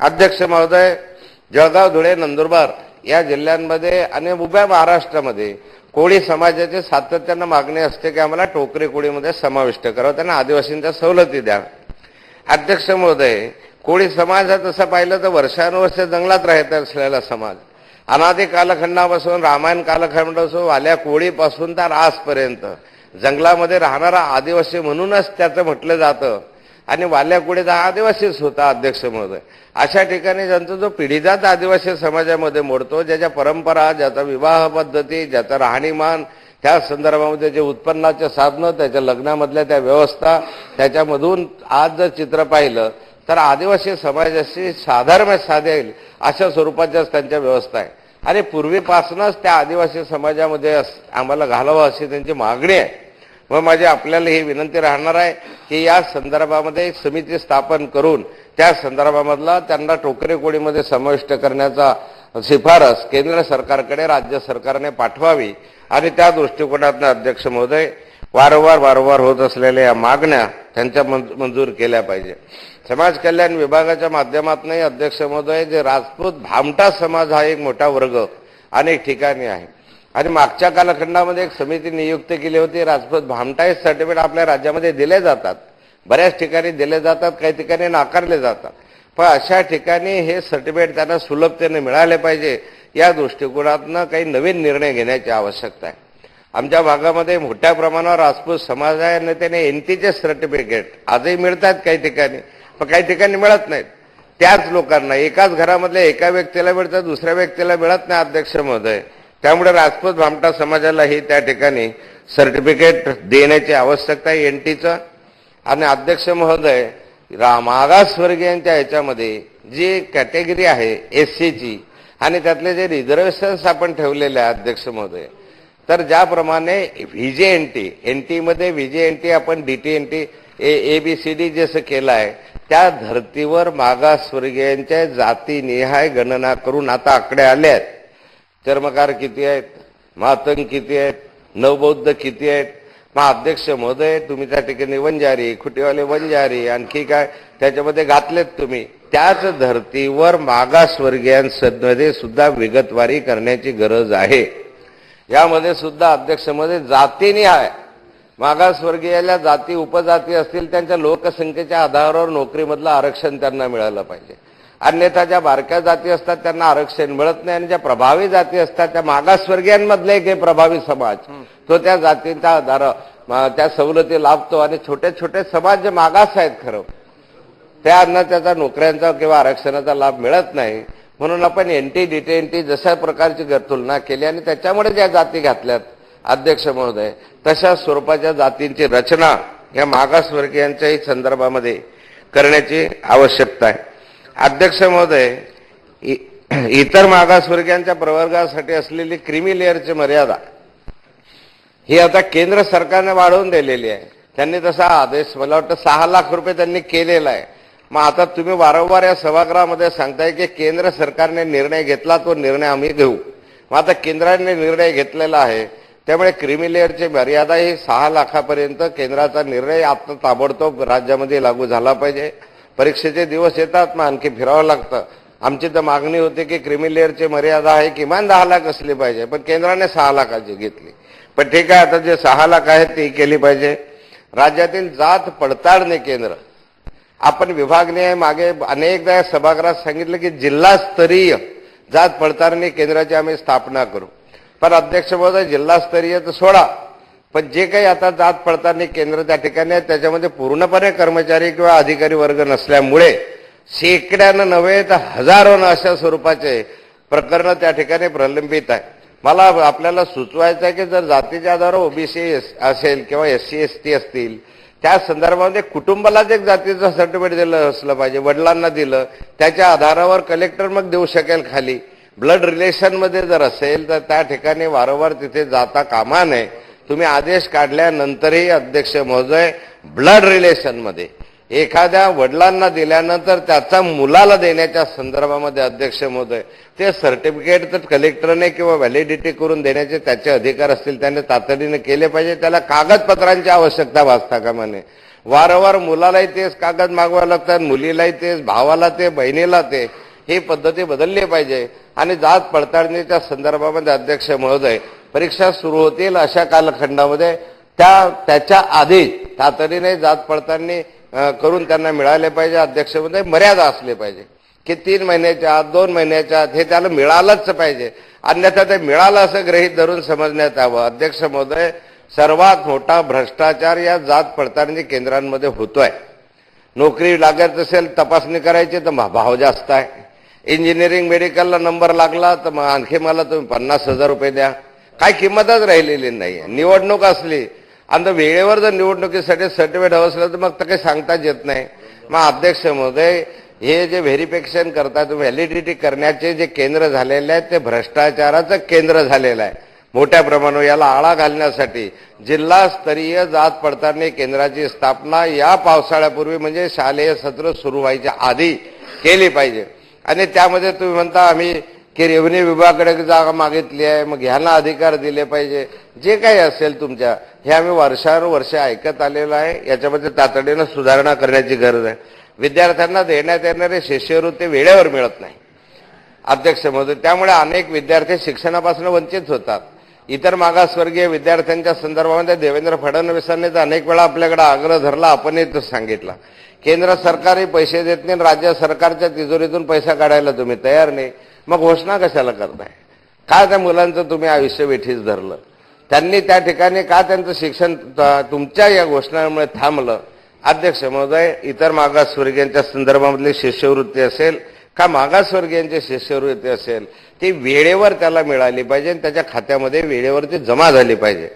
अध्यक्ष महोदय जळगाव धुळे नंदुरबार या जिल्ह्यांमध्ये आणि उभ्या महाराष्ट्रामध्ये कोळी समाजाची सातत्यानं मागणी असते की आम्हाला टोकरी कोळीमध्ये समाविष्ट करावं त्यांना आदिवासींच्या सवलती द्या. अध्यक्ष महोदय कोळी समाज हा तसं पाहिलं तर वर्षानुवर्ष जंगलात राहत असलेला समाज. अनादी कालखंडापासून रामायण कालखंड असो वाल्या कोळीपासून तर आजपर्यंत जंगलामध्ये राहणारा आदिवासी म्हणूनच त्याचं म्हटलं जातं. आणि वाल्या आदिवासीच होता अध्यक्ष महोदय अशा ठिकाणी ज्यांचा जो पिढीजात आदिवासी समाजामध्ये मोडतो ज्याच्या परंपरा ज्याचा विवाह पद्धती ज्याचं राहणीमान त्या संदर्भामध्ये जे उत्पन्नाचे साधनं त्याच्या लग्नामधल्या त्या व्यवस्था त्याच्यामधून आज जर चित्र पाहिलं तर आदिवासी समाजाशी साधारण साधेल अशा स्वरूपाच्याच त्यांच्या व्यवस्था आहे. आणि पूर्वीपासूनच त्या आदिवासी समाजामध्ये आम्हाला घालावं अशी त्यांची मागणी आहे. व माझी आपल्याला ही विनंती राहणार आहे की या संदर्भामध्ये समिती स्थापन करून त्या संदर्भामधला त्यांना टोकरेकोडीमध्ये समाविष्ट करण्याचा शिफारस केंद्र सरकारकडे राज्य सरकारने पाठवावी आणि त्या दृष्टिकोनातून अध्यक्ष महोदय वारंवार वारंवार होत असलेल्या या मागण्या त्यांच्या मंज- मंजूर केल्या पाहिजे. समाज कल्याण विभागाच्या माध्यमातूनही अध्यक्ष महोदय जे राजपूत भामटा समाज हा एक मोठा वर्ग अनेक ठिकाणी आहे. आणि मागच्या कालखंडामध्ये एक समिती नियुक्त केली होती. राजपूत भामटाई सर्टिफिकेट आपल्या राज्यामध्ये दिले जातात. बऱ्याच ठिकाणी दिले जातात काही ठिकाणी नाकारले जातात. पण अशा ठिकाणी हे सर्टिफिकेट त्यांना सुलभतेने मिळाले पाहिजे या दृष्टिकोनातनं काही नवीन निर्णय घेण्याची आवश्यकता आहे. आमच्या भागामध्ये मोठ्या प्रमाणावर राजपूत समाजाने त्याने एनटीचे सर्टिफिकेट आजही मिळतात काही ठिकाणी पण काही ठिकाणी मिळत नाहीत. त्याच लोकांना एकाच घरामधल्या एका व्यक्तीला मिळतं दुसऱ्या व्यक्तीला मिळत नाही अध्यक्ष महोदय. त्यामुळे राजपूत भामटा समाजालाही त्या ठिकाणी सर्टिफिकेट देण्याची आवश्यकता आहे एनटीचं आणि अध्यक्ष महोदय रा- मागासवर्गीयांच्या ह्याच्यामध्ये जी कॅटेगरी आहे एस सीची आणि त्यातले जे रिझर्वेशन्स आपण ठेवलेले आहे अध्यक्ष महोदय तर ज्याप्रमाणे व्हीजे एन टी एन टीमध्ये व्हीजे एन टी आपण D T N T A B C D जसं केलं आहे त्या धर्तीवर मागासवर्गीयांच्या जातीनिहाय गणना करून आता आकडे आले आहेत. चर्मकार किती आहेत? मातंग किती आहेत? नवबौद्ध किती आहेत? मग अध्यक्ष महोदय तुम्ही त्या ठिकाणी वंजारी खुटीवाले वंजारी आणखी काय? त्याच्यामध्ये घातलेत तुम्ही. त्याच धर्तीवर मागासवर्गीयांमध्ये सुद्धा विगतवारी करण्याची गरज आहे. यामध्ये सुद्धा अध्यक्षमध्ये जातीने आहे. मागासवर्गीयाला जाती उपजाती असतील त्यांच्या लोकसंख्येच्या आधारावर नोकरीमधलं आरक्षण त्यांना मिळालं पाहिजे. अन्यथा ज्या बारक्या जाती असतात त्यांना आरक्षण मिळत नाही आणि ज्या प्रभावी जाती असतात त्या मागासवर्गीयांमधले एक हे प्रभावी समाज. तो त्या जातींच्या आधार त्या सवलती लाभतो आणि छोटे छोटे समाज जे मागास आहेत खरं त्यांना त्याचा नोकऱ्यांचा किंवा आरक्षणाचा लाभ मिळत नाही. म्हणून आपण एनटी डीटीएनटी जशा प्रकारची गर- तुलना केली आणि त्याच्यामुळे ज्या जाती घातल्यात अध्यक्ष महोदय तशा स्वरूपाच्या जातींची रचना या मागासवर्गीयांच्याही संदर्भामध्ये करण्याची आवश्यकता आहे. अध्यक्ष महोदय इ- इतर मागासवर्गीयांच्या प्रवर्गासाठी असलेली क्रिमी लेअरची मर्यादा ही आता केंद्र सरकारने वाढवून दिलेली आहे. त्यांनी तसा आदेश मला वाटतं सहा लाख रुपये त्यांनी केलेला आहे. मग आता तुम्ही वारंवार या सभागृहामध्ये सांगताय की केंद्र सरकारने निर्णय घेतला तो निर्णय आम्ही घेऊ. मग आता केंद्राने निर्णय घेतलेला आहे त्यामुळे क्रिमिलेअरची मर्यादा ही सहा लाखापर्यंत केंद्राचा निर्णय आता ताबडतोब राज्यामध्ये लागू झाला पाहिजे. परीक्षेचे दिवस येतात मग आणखी फिरावं लागतं. आमची तर मागणी होती की क्रिमी लेअरची मर्यादा आहे किमान दहा लाख असली पाहिजे पण केंद्राने सहा लाखाची घेतली. पण ठीक आहे आता जे सहा लाख आहेत ती केली पाहिजे. राज्यातील जात पडताळणी केंद्र. आपण विभागने मागे अनेकदा या सभागृहात सांगितलं की जिल्हास्तरीय जात पडताळणी केंद्राची आम्ही स्थापना करू. पण अध्यक्ष महोदय जिल्हास्तरीय तर सोडा. पण जे काही आता जात पडताळणी केंद्र त्या ठिकाणी आहेत त्याच्यामध्ये पूर्णपणे कर्मचारी किंवा अधिकारी वर्ग नसल्यामुळे शेकड्यानं नव्हे तर हजारोनं अशा स्वरूपाचे प्रकरण त्या ठिकाणी प्रलंबित आहे. मला आपल्याला सुचवायचं आहे की जर जातीच्या आधारावर ओबीसी असेल किंवा एस सी एस टी असतील त्या संदर्भामध्ये कुटुंबालाच एक जातीचं सर्टिफिकेट दिलं असलं पाहिजे वडिलांना दिलं त्याच्या आधारावर कलेक्टर मग देऊ शकेल खाली. ब्लड रिलेशनमध्ये जर असेल तर त्या ठिकाणी वारंवार तिथे जाता कामा नये. तुम्ही आदेश काढल्यानंतरही अध्यक्ष महोदय ब्लड रिलेशनमध्ये एखाद्या वडिलांना दिल्यानंतर त्याचा मुलाला देण्याच्या संदर्भामध्ये अध्यक्ष महोदय ते सर्टिफिकेट तर कलेक्टरने किंवा व्हॅलिडिटी करून देण्याचे त्याचे अधिकार असतील त्याने तातडीने केले पाहिजे. त्याला कागदपत्रांची आवश्यकता वाचता कामा नये. वारंवार मुलालाही तेच कागद मागवावे लागतात मुलीलाही तेच भावाला ते बहिणीला ते. ही पद्धती बदलली पाहिजे. आणि जात पडताळणीच्या संदर्भामध्ये अध्यक्ष महोदय परीक्षा सुरू होतील अशा कालखंडामध्ये. त्या त्याच्या आधी तातडीने जात पडताळणी करून त्यांना मिळाले पाहिजे. अध्यक्षमध्ये मर्यादा असले पाहिजे. की तीन महिन्याच्या आत दोन महिन्याच्या आत हे त्याला मिळालंच पाहिजे. अन्यथा ते मिळालं असं गृहीत धरून समजण्यात यावं. अध्यक्ष महोदय सर्वात मोठा भ्रष्टाचार या जात पडताळणी केंद्रांमध्ये होतोय. नोकरी लागत असेल तपासणी करायची तर भाव जास्त आहे. इंजिनिअरिंग मेडिकलला नंबर लागला तर मग आणखी मला तुम्ही पन्नास हजार रुपये द्या. काय किंमतच राहिलेली नाही. निवडणूक असली आणि वेळेवर जर निवडणुकीसाठी सर्टिफिकेट हवं असलं तर मग तर काही सांगताच येत नाही. मग अध्यक्ष महोदय हे जे व्हेरिफिकेशन करतात व्हॅलिडिटी करण्याचे जे केंद्र झालेले आहेत ते भ्रष्टाचाराचं केंद्र झालेलं आहे. मोठ्या प्रमाणावर याला आळा घालण्यासाठी जिल्हास्तरीय जात पडताळणी केंद्राची स्थापना या पावसाळ्यापूर्वी म्हणजे शालेय सत्र सुरू व्हायच्या आधी केली पाहिजे. आणि त्यामध्ये तुम्ही म्हणता आम्ही की रेव्हन्यू विभागाकडे जागा मागितली आहे मग ह्यांना अधिकार दिले पाहिजे. जे काही असेल तुमच्या हे आम्ही वर्षानुवर्ष ऐकत आलेलो आहे. याच्यामध्ये तातडीनं सुधारणा करण्याची गरज आहे. विद्यार्थ्यांना देण्यात येणारे शिष्यवृत्ती वेळेवर मिळत नाही. अध्यक्ष महोदय त्यामुळे अनेक विद्यार्थी शिक्षणापासून वंचित होतात. इतर मागासवर्गीय विद्यार्थ्यांच्या संदर्भामध्ये देवेंद्र फडणवीसांनी तर अनेक वेळा आपल्याकडे आग्रह धरला आपणही तो सांगितला. केंद्र सरकारही पैसे देत नाही राज्य सरकारच्या तिजोरीतून पैसा काढायला तुम्ही तयार नाही. मग घोषणा कशाला करताय? का त्या मुलांचं तुम्ही आयुष्य वेठीच धरलं? त्यांनी त्या ठिकाणी का त्यांचं शिक्षण त- तुमच्या या घोषणामुळे थांबलं? अध्यक्ष महोदय इतर मागासवर्गीयांच्या संदर्भामधली शिष्यवृत्ती असेल का मागासवर्गीयांची शिष्यवृत्ती असेल ती वेळेवर त्याला मिळाली पाहिजे आणि त्याच्या खात्यामध्ये वेळेवर ती जमा झाली पाहिजे.